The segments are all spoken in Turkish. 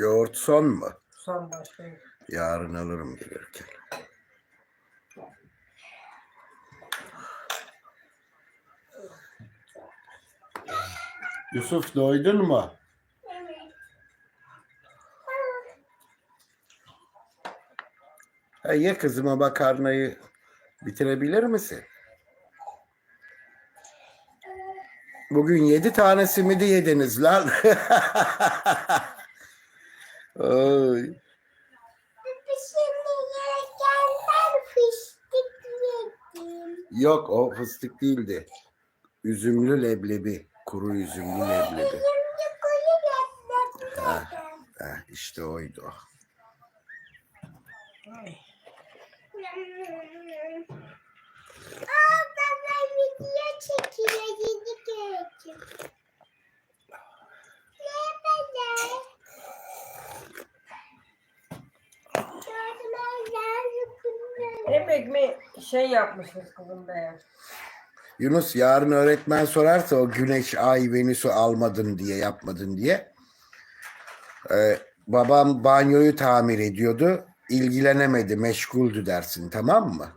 Yoğurt son mu? Son başka yok. Yarın alırım gelirken. Yusuf doydun mu? Ha, ye kızıma makarnayı bitirebilir misin? Bugün yedi tane simidi yediniz lan. Yedim. Yok o fıstık değildi. Üzümlü leblebi. Kuru üzümlü leblebi. Ha. Heh, işte oydu o. Aa baba video çekiyor yedi gördüm. Ne kadar? Görmezler Hep ekmeği şey yapmışız kızım be. Yunus yarın öğretmen sorarsa o güneş, ay, venüsü almadın diye yapmadın diye. Ee, babam banyoyu tamir ediyordu. İlgilenemedi, meşguldü dersin tamam mı?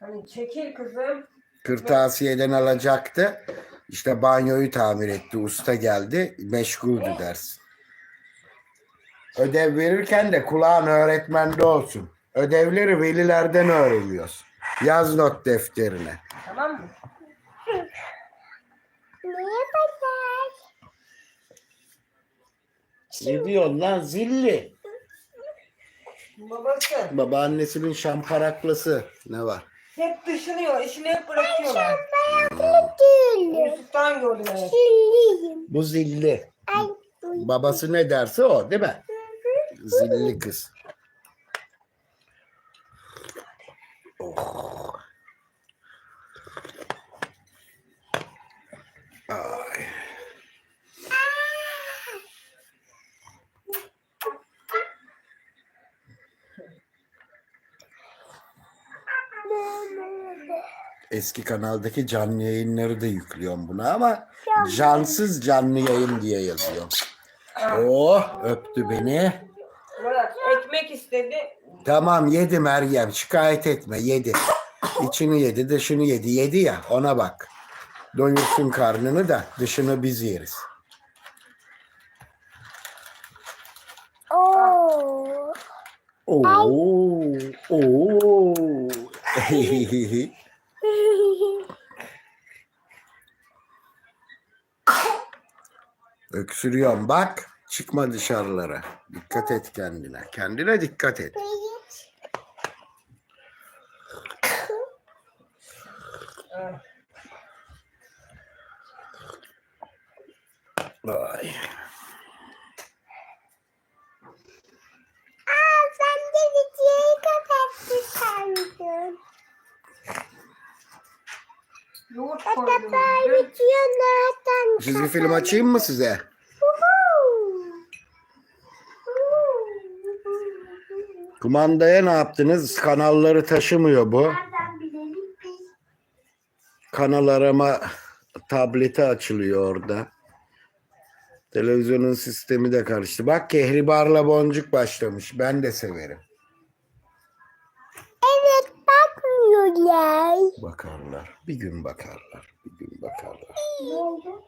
Hani çekil kızım. Kırtasiyeden alacaktı. İşte banyoyu tamir etti. Usta geldi. Meşguldü dersin. Ödev verirken de kulağın öğretmende olsun. Ödevleri velilerden öğreniyoruz. Yaz not defterine. Tamam mı? Merhabalar. Ne diyorsun lan zilli? Babası. Babaannesinin şamparaklısı. Ne var? Hep dışınıyor. işini hep bırakıyorlar. Ayaklı değilim. Yusuf'tan gördüm evet. Kirliyim. Bu zilli. Ay Babası ne derse o değil mi? Zilli kız. Oh. Ay. Eski kanaldaki canlı yayınları da yüklüyorum buna ama cansız canlı yayın diye yazıyor. Oh öptü beni. Ekmek istedi. Tamam yedi Meryem şikayet etme yedi. İçini yedi dışını yedi yedi ya ona bak. Doyursun karnını da dışını biz yeriz. Oo. Oo, oo. Öksürüyorum bak çıkma dışarılara. Dikkat et kendine. Kendine dikkat et. Ay. Aa ben de videoyu kapattı sandım. Yoğurt koydum. video nereden Çizgi film açayım mı size? Kumandaya ne yaptınız? Kanalları taşımıyor bu. Nereden bilelim? Kanal arama tableti açılıyor orada. Televizyonun sistemi de karıştı. Bak Kehribar'la Boncuk başlamış. Ben de severim. Evet bakmıyorlar. Bakarlar. Bir gün bakarlar. Bir gün bakarlar. Ne oldu?